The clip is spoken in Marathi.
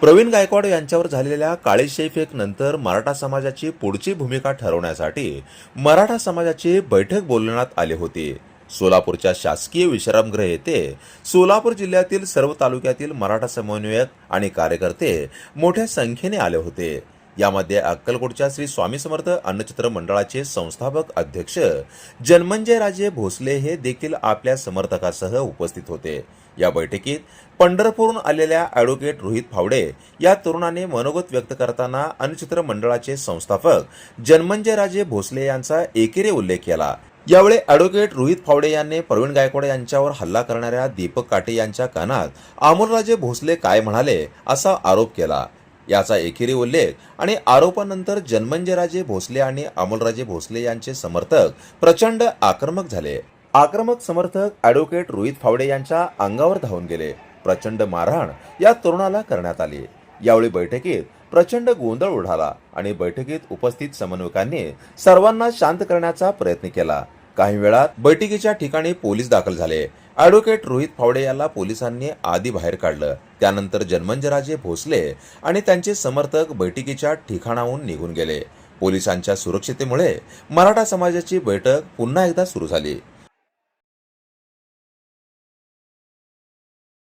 प्रवीण गायकवाड यांच्यावर झालेल्या काळेशेफेक नंतर मराठा समाजाची पुढची भूमिका ठरवण्यासाठी मराठा समाजाची बैठक बोलवण्यात आली होती. सोलापूरच्या शासकीय विश्रामगृह येथे सोलापूर जिल्ह्यातील सर्व तालुक्यातील मराठा समन्वयक आणि कार्यकर्ते मोठ्या संख्येने आले होते. यामध्ये अक्कलकोटच्या श्री स्वामी समर्थ अन्नचित्र मंडळाचे संस्थापक अध्यक्ष जन्मंजय राजे भोसले हे देखील आपल्या समर्थकासह उपस्थित होते. या बैठकीत पंढरपूरहून आलेल्या ॲडव्होकेट रोहित फावडे या तरुणाने मनोगत व्यक्त करताना अन्नचित्र मंडळाचे संस्थापक जन्मंजय राजे भोसले यांचा एकेरी उल्लेख केला. यावेळी ॲडव्होकेट रोहित फावडे यांनी प्रवीण गायकवाड यांच्यावर हल्ला करणाऱ्या दीपक काटे यांच्या कानात अमोलराजे भोसले काय म्हणाले असा आरोप केला. याचा एकेरी उल्लेख आणि आरोपानंतर जन्मंजयराजे भोसले आणि अमोलराजे भोसले यांचे समर्थक प्रचंड आक्रमक झाले. आक्रमक समर्थक ॲडव्होकेट रोहित फावडे यांच्या अंगावर धावून गेले. प्रचंड मारहाण या तरुणाला करण्यात आली. यावेळी बैठकीत प्रचंड गोंधळ उडाला आणि बैठकीत उपस्थित समन्वयकांनी सर्वांना शांत करण्याचा प्रयत्न केला. काही वेळात बैठकीच्या ठिकाणी पोलीस दाखल झाले. ॲडव्होकेट रोहित फावडे याला पोलिसांनी आधी बाहेर काढलं. त्यानंतर जन्मंजराजे भोसले आणि त्यांचे समर्थक बैठकीच्या ठिकाणाहून निघून गेले. पोलिसांच्या सुरक्षितेमुळे मराठा समाजाची बैठक पुन्हा एकदा सुरू झाली.